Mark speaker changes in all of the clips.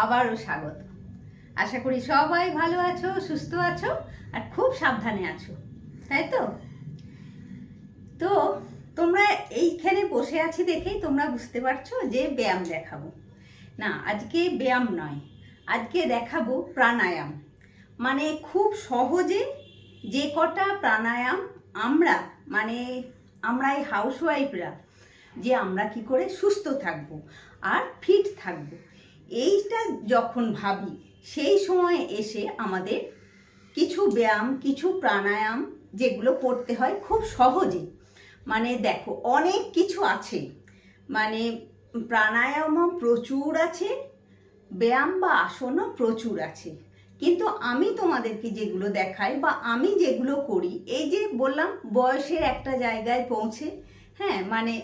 Speaker 1: আবারও স্বাগত। আশা করি সবাই ভালো আছো, সুস্থ আছো আর খুব সাবধানে আছো, তাই তো? তো তোমরা এইখানে বসে আছি দেখেই তোমরা বুঝতে পারছ যে ব্যায়াম দেখাবো। না, আজকে ব্যায়াম নয়, আজকে দেখাবো প্রাণায়াম। মানে খুব সহজে যে কটা প্রাণায়াম আমরা মানে আমরা এই হাউসওয়াইফরা যে আমরা কি করে সুস্থ থাকব আর ফিট থাকব। এইটা যখন ভাবি, সেই সময় এসে আমাদের কিছু ব্যায়াম, কিছু প্রাণায়াম যেগুলো করতে হয় খুব সহজে। মানে দেখো, অনেক কিছু আছে। মানে প্রাণায়ামও প্রচুর আছে, ব্যায়াম বা আসনও প্রচুর আছে। কিন্তু আমি তোমাদেরকে যেগুলো দেখাই বা আমি যেগুলো করি, এই যে বললাম বয়সের একটা জায়গায় পৌঁছে হ্যাঁ মানে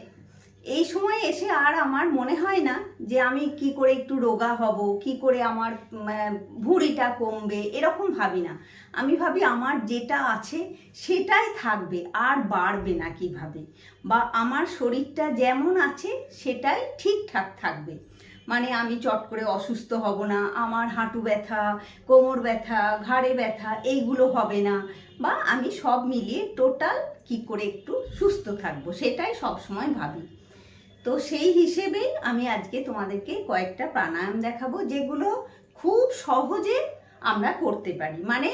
Speaker 1: এই সময় এসে আর আমার মনে হয় না যে আমি কি করে একটু রোগা হব, কি করে আমার ভুঁড়িটা কমবে, এরকম ভাবি না। আমি ভাবি আমার যেটা আছে সেটাই থাকবে, আর বাড়বে না কীভাবে? বা আমার শরীরটা যেমন আছে সেটাই ঠিকঠাক থাকবে। মানে আমি চট করে অসুস্থ হব না, আমার হাঁটু ব্যথা, কোমর ব্যথা, ঘাড়ে ব্যথা, এইগুলো হবে না। বা আমি সব মিলিয়ে টোটাল কি করে একটু সুস্থ থাকব, সেটাই সব সময় ভাবি। তো সেই হিসেবেই আমি আজকে তোমাদেরকে কয়েকটা প্রাণায়াম দেখাবো, যেগুলো খুব সহজে আমরা করতে পারি। মানে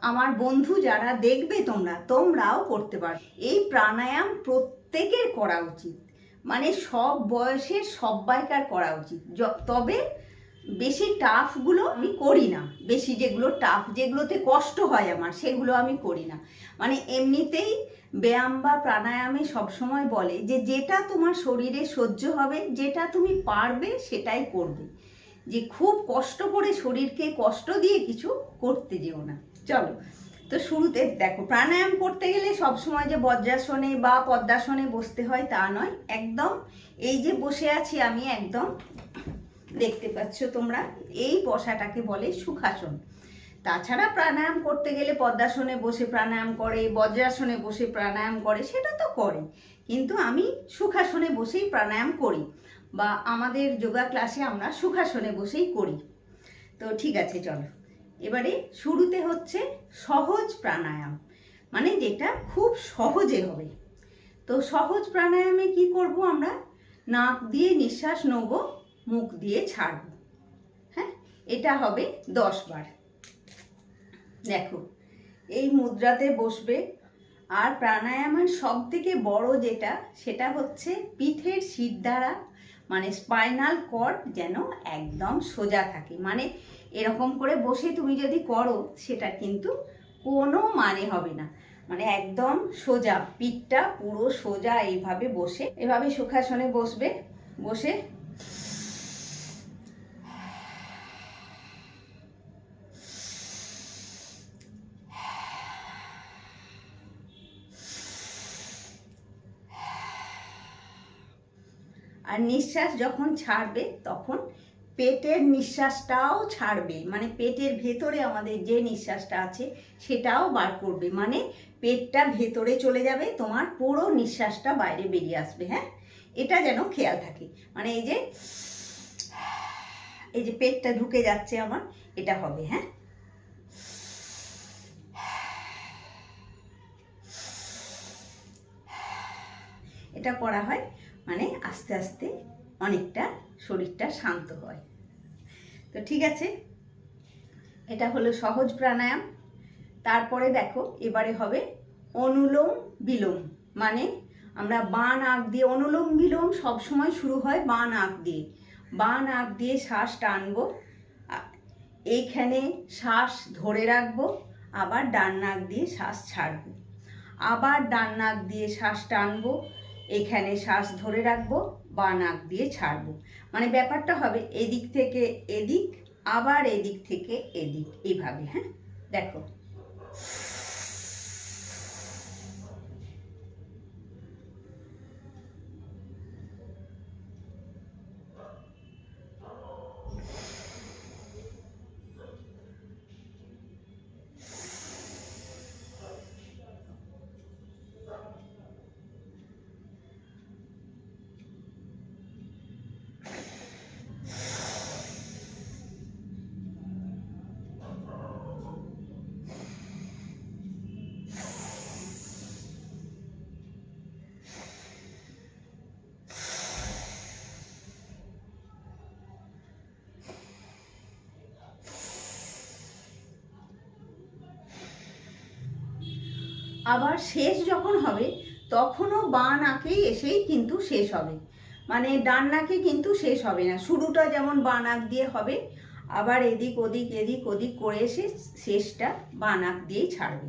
Speaker 1: আমার বন্ধু যারা দেখবে তোমরা, তোমরাও করতে পারো। এই প্রাণায়াম প্রত্যেকের করা উচিত। মানে সব বয়সের সব্বাইকার করা উচিত। তবে বেশি টাফগুলো আমি করি না। বেশি যেগুলো টাফ যেগুলোতে কষ্ট হয় আমার, সেগুলো আমি করি না। মানে এমনিতেই ব্যায়াম বা প্রাণায়ামে সবসময় বলে যে, যেটা তোমার শরীরে সহ্য হবে, যেটা তুমি পারবে সেটাই করবে। যে, খুব কষ্ট করে শরীরকে কষ্ট দিয়ে কিছু করতে যেও না। চলো, তো শুরুতে দেখো, প্রাণায়াম করতে গেলে সবসময় যে বজ্রাসনে বা পদ্মাসনে বসতে হয় তা নয়। একদম এই যে বসে আছি আমি একদম দেখতে পাচ্ছ তোমরা, এই বসাটাকে বলে সুখাসন। তাছাড়া প্রাণায়াম করতে গেলে পদ্মাসনে বসে প্রাণায়াম করে, বজ্রাসনে বসে প্রাণায়াম করে, সেটা তো করে। কিন্তু আমি সুখাসনে বসেই প্রাণায়াম করি বা আমাদের যোগা ক্লাসে আমরা সুখাসনে বসেই করি। তো ঠিক আছে, চলো। এবারে শুরুতে হচ্ছে সহজ প্রাণায়াম মানে যেটা খুব সহজে হবে। তো সহজ প্রাণায়ামে কি করব আমরা? নাক দিয়ে নিঃশ্বাস নেব, মুখ দিয়ে ছাড়ব। হ্যাঁ এটা হবে দশ বার। দেখো, এই মুদ্রাতে বসবে। আর প্রাণায়ামের সব থেকে বড় যেটা, সেটা হচ্ছে পিঠের শির দ্বারা মানে স্পাইনাল কর্ড যেন একদম সোজা থাকে। মানে এরকম করে বসে তুমি যদি করো সেটা কিন্তু কোনো মানে হবে না। মানে একদম সোজা, পিঠটা পুরো সোজা এইভাবে বসে, এভাবে সুখাসনে বসবে, বসে নিঃশ্বাস যখন ছাড়বে, তখন পেটের নিঃশ্বাসটাও ছাড়বে। মানে পেটের ভেতরে আমাদের যে নিঃশ্বাসটা আছে, সেটাও বার করবে। মানে পেটটা ভেতরে চলে যাবে, তোমার পুরো নিঃশ্বাসটা বাইরে বেরিয়ে আসবে হ্যাঁ? এটা যেন খেয়াল থাকে। মানে এই যে এই যে পেটটা ঢুকে যাচ্ছে আমার, এটা হবে হ্যাঁ? এটা করা হয়। মানে আস্তে আস্তে অনেকটা শরীরটা শান্ত হয়। তো ঠিক আছে, এটা হলো সহজ প্রাণায়াম। তারপরে দেখো, এবারে হবে অনুলোম বিলোম। মানে আমরা বাঁ নাক দিয়ে, অনুলোম বিলোম সবসময় শুরু হয় বাঁ নাক দিয়ে। বাঁ নাক দিয়ে শ্বাস টানবো, এইখানে শ্বাস ধরে রাখব, আবার ডান নাক দিয়ে শ্বাস ছাড়বো। আবার ডান নাক দিয়ে শ্বাস টানবো এখানে শ্বাস ধরে রাখব, বা নাক দিয়ে ছাড়বো। মানে ব্যাপারটা হবে এদিক থেকে এদিক, আবার এদিক থেকে এদিক। এইভাবে হ্যাঁ? দেখো। আবার শেষ যখন হবে, তখনও বাঁ নাকেই এসেই কিন্তু শেষ হবে। মানে ডান নাকে কিন্তু শেষ হবে না। শুরুটা যেমন বাঁ নাক দিয়ে হবে, আবার এদিক ওদিক এদিক ওদিক করে এসে শেষটা বাঁ নাক দিয়েই ছাড়বে।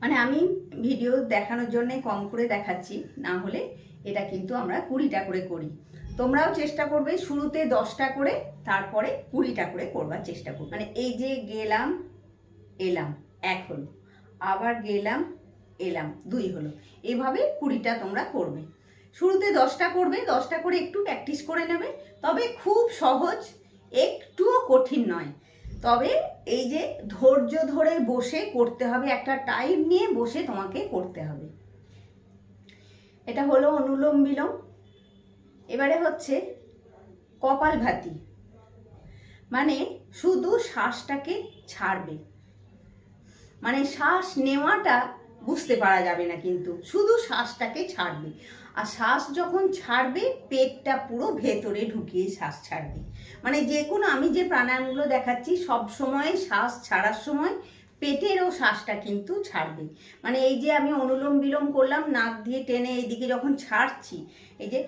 Speaker 1: মানে আমি ভিডিও দেখানোর জন্যে কম করে দেখাচ্ছি, না হলে এটা কিন্তু আমরা কুড়িটা করে করি। তোমরাও চেষ্টা করবে শুরুতে দশটা করে, তারপরে কুড়িটা করে করবার চেষ্টা করবে। মানে এই যে গেলাম, এলাম, এক হলো। আবার গেলাম, এলাম, দুই হলো। এভাবে কুড়িটা তোমরা করবে। শুরুতে দশটা করবে, দশটা করে একটু প্র্যাকটিস করে নেবে। তবে খুব সহজ, একটুও কঠিন নয়। তবে এই যে ধৈর্য ধরে বসে করতে হবে, একটা টাইম নিয়ে বসে তোমাকে করতে হবে। এটা হলো অনুলোম বিলোম। এবারে হচ্ছে কপালভাতি মানে শুধু শ্বাসটাকে ছাড়বে। মানে শ্বাস নেওয়াটা বুঝতে পারা যাবে না কিন্তু, শুধু শ্বাসটাকে ছাড়বে। আর শ্বাস যখন ছাড়বে, পেটটা পুরো ভেতরে ঢুকিয়ে শ্বাস ছাড়বে। মানে যে কোনো, আমি যে প্রাণায়ামগুলো দেখাচ্ছি, সব সময় শ্বাস ছাড়ার সময় পেটেরও শ্বাসটা কিন্তু ছাড়বে। মানে এই যে আমি অনুলোম বিলোম করলাম, নাক দিয়ে টেনে এইদিকে যখন ছাড়ছি, এই যে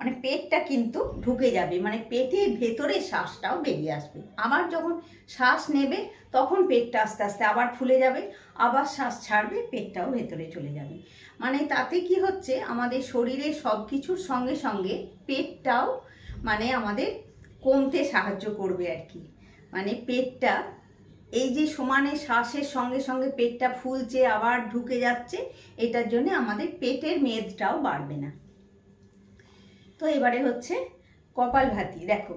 Speaker 1: মানে পেটটা কিন্তু ঢুকে যাবে মানে পেটের ভেতরে শ্বাসটাও বেরিয়ে আসবে। আবার যখন শ্বাস নেবে, তখন পেটটা আস্তে আস্তে আবার ফুলে যাবে, আবার শ্বাস ছাড়বে, পেটটাও ভেতরে চলে যাবে। মানে তাতে কি হচ্ছে, আমাদের শরীরের সব কিছুর সঙ্গে সঙ্গে পেটটাও মানে আমাদের কমতে সাহায্য করবে আর কি। মানে পেটটা, এই যে সমানে শ্বাসের সঙ্গে সঙ্গে পেটটা ফুলছে, আবার ঢুকে যাচ্ছে, এটার জন্য আমাদের পেটের মেদটাও বাড়বে না। তো এবারে হচ্ছে কপাল ভাতি দেখো।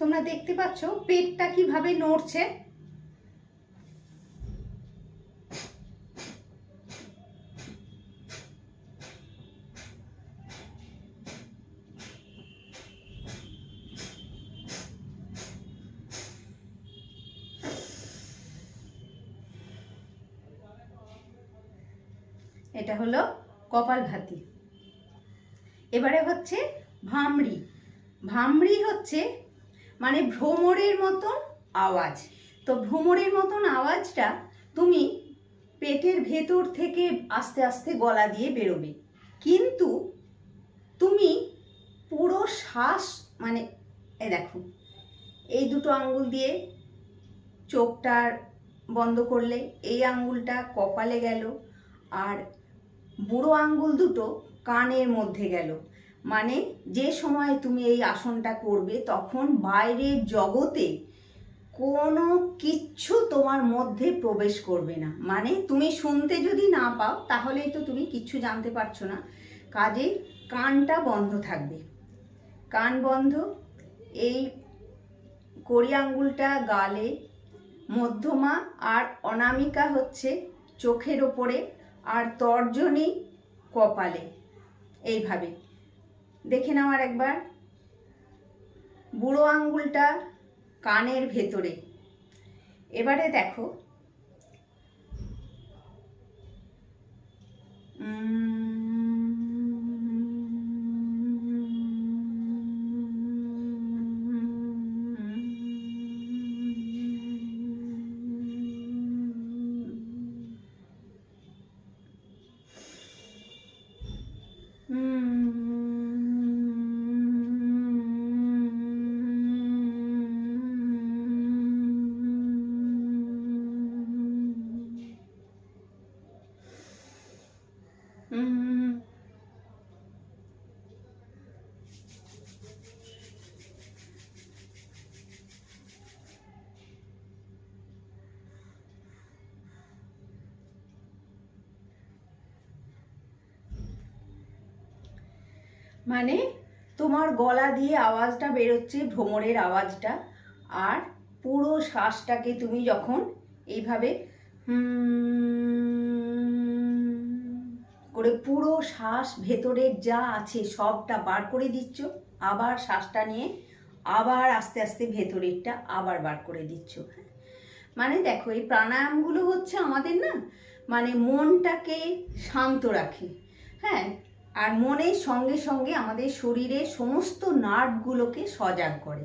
Speaker 1: তোমরা দেখতে পাচ্ছ পেটটা কীভাবে নড়ছে? এটা হলো কপালভাতি এবারে হচ্ছে ভামড়ি। ভামড়ি হচ্ছে মানে ভ্রমরের মতন আওয়াজ। তো ভ্রমরের মতন আওয়াজটা তুমি পেটের ভেতর থেকে আস্তে আস্তে গলা দিয়ে বেরোবে। কিন্তু তুমি পুরো শ্বাস মানে এ দেখো, এই দুটো আঙ্গুল দিয়ে চোখটার বন্ধ করলে, এই আঙ্গুলটা কপালে গেল, আর বুড়ো আঙ্গুল দুটো কানের মধ্যে গেল। মানে যে সময় তুমি এই আসনটা করবে, তখন বাইরের জগতে কোনো কিচ্ছু তোমার মধ্যে প্রবেশ করবে না। মানে তুমি শুনতে যদি না পাও, তাহলেই তো তুমি কিচ্ছু জানতে পারছ না। কাজে কানটা বন্ধ থাকবে। কান বন্ধ, এই কড়ি আঙ্গুলটা গালে মধ্যমা আর অনামিকা হচ্ছে চোখের ওপরে। আর তর্জনী কপালে। এইভাবে। দেখে নেওয়ার একবার। বুড়ো আঙ্গুলটা কানের ভেতরে। এবারে দেখো। হুম মানে তোমার গলা দিয়ে আওয়াজটা বেরোচ্ছে ভ্রমরের আওয়াজটা। আর পুরো শ্বাসটাকে তুমি যখন এইভাবে করে পুরো শ্বাস ভেতরের যা আছে সবটা বার করে দিচ্ছ, আবার শ্বাসটা নিয়ে আবার আস্তে আস্তে ভেতরেরটা আবার বার করে দিচ্ছ। মানে দেখো এই প্রাণায়ামগুলো হচ্ছে আমাদের না মানে মনটাকে শান্ত রাখে। হ্যাঁ আর মনের সঙ্গে সঙ্গে আমাদের শরীরের সমস্ত নার্ভগুলোকে সজাগ করে।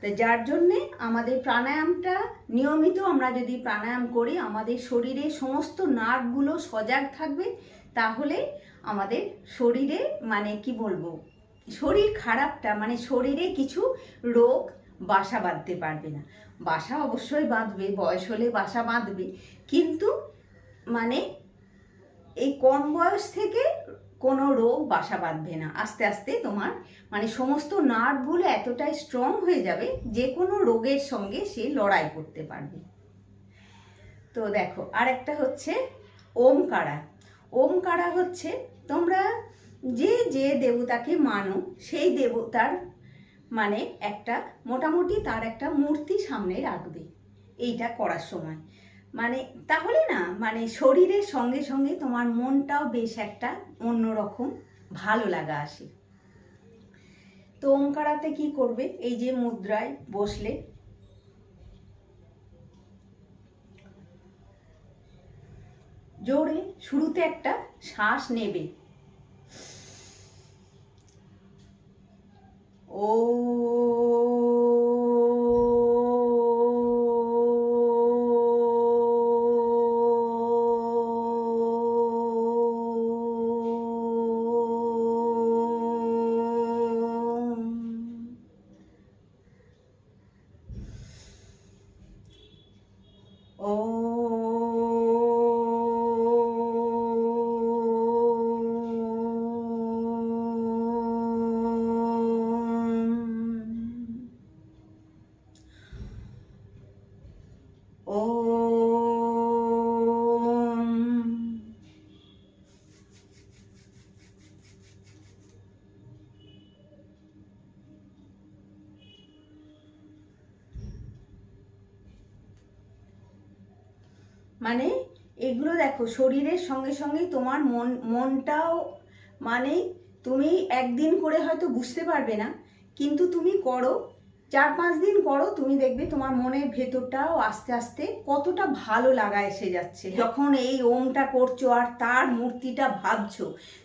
Speaker 1: তো যার জন্যে আমাদের প্রাণায়ামটা নিয়মিত আমরা যদি প্রাণায়াম করি, আমাদের শরীরে সমস্ত নার্ভগুলো সজাগ থাকবে, তাহলে আমাদের শরীরে মানে কি বলব, শরীর খারাপটা মানে শরীরে কিছু রোগ বাসা বাঁধতে পারবে না। বাসা অবশ্যই বাঁধবে, বয়স হলে বাসা বাঁধবে, কিন্তু মানে এই কম বয়স থেকে কোনো রোগ বাসা বাঁধবে না। আস্তে আস্তে তোমার মানে সমস্ত নার্ভগুলো এতটাই স্ট্রং হয়ে যাবে যে কোনো রোগের সঙ্গে সে লড়াই করতে পারবে। তো দেখো আর একটা হচ্ছে ওমকারা। ওমকারা হচ্ছে তোমরা যে যে দেবতাকে মানো, সেই দেবতার মানে একটা মোটামুটি তার একটা মূর্তি সামনে রাখবে। এইটা করার সময়। মানে তাহলে না মানে শরীরের সঙ্গে সঙ্গে তোমার মনটাও বেশ একটা অন্যরকম ভালো লাগা আসে। তো ওমকারাতে কি করবে? এই যে মুদ্রায় বসলে। জোরে শুরুতে একটা শ্বাস নেবে। ও মানে এগুলো দেখো, শরীরের সঙ্গে সঙ্গে তোমার মন, মনটাও মানে তুমি একদিন করে হয়তো বুঝতে পারবে না, কিন্তু তুমি করো, চার পাঁচ দিন করো, তুমি দেখবে তোমার মনের ভেতরটাও আস্তে আস্তে কতটা ভালো লাগা এসে যাচ্ছে। যখন এই ওমটা করছ আর তার মূর্তিটা ভাবছ,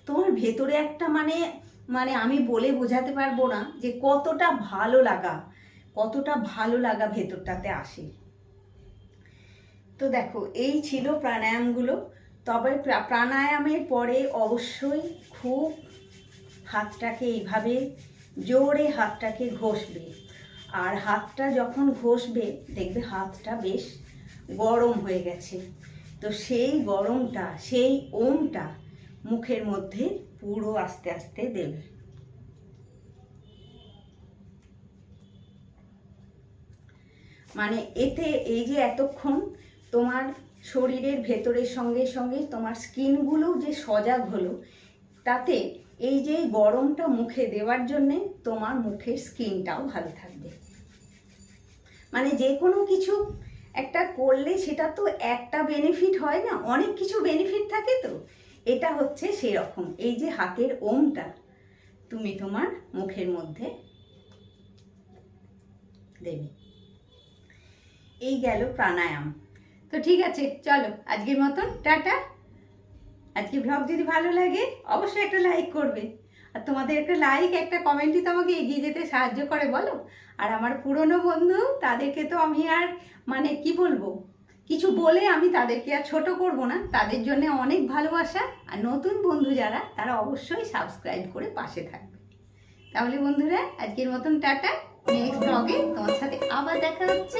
Speaker 1: তোমার ভেতরে একটা মানে মানে আমি বলে বোঝাতে পারব না যে কতটা ভালো লাগা, কতটা ভালো লাগা ভেতরটাতে আসে। তো দেখো, এই ছিল প্রাণায়ামগুলো। তবে প্রা- প্রাণায়ামের পরে অবশ্যই খুব হাতটাকে এইভাবে জোরে হাতটাকে ঘষবে। আর হাতটা যখন ঘষবে, দেখবে হাতটা বেশ গরম হয়ে গেছে। তো সেই গরমটা, সেই ওমটা মুখের মধ্যে পুরো আস্তে আস্তে দেবে। মানে এতে এই যে এতক্ষণ তোমার শরীরের ভেতরের সঙ্গে সঙ্গে তোমার স্কিনগুলো যে সজাগ হলো, তাতে এই যে গরমটা মুখে দেওয়ার জন্যে তোমার মুখের স্কিনটাও ভালো থাকবে। মানে যে কোনো কিছু একটা করলে সেটা তো একটা বেনিফিট হয় না, অনেক কিছু বেনিফিট থাকে তো। এটা হচ্ছে সেরকম, এই যে হাতের ওমটা তুমি তোমার মুখের মধ্যে দেবে। এই গেল প্রাণায়াম। তো ঠিক আছে, চলো, আজকের মতন, টাটা। আজকে ব্লগ যদি ভালো লাগে, অবশ্যই একটা লাইক করবে। আর তোমাদের একটা লাইক একটা কমেন্টই তো আমাকে এগিয়ে যেতে সাহায্য করে, বলো? আর আমার পুরনো বন্ধু, তাদেরকে তো আমি আর মানে কি বলব, কিছু বলে আমি তাদেরকে আর ছোট করব না। তাদের জন্য অনেক ভালোবাসা। আর নতুন বন্ধু যারা, তারা অবশ্যই সাবস্ক্রাইব করে পাশে থাকবে। তাহলে বন্ধুরা, আজকের মতন টাটা। নেক্সট ব্লগে তোমার সাথে আবার দেখা হচ্ছে।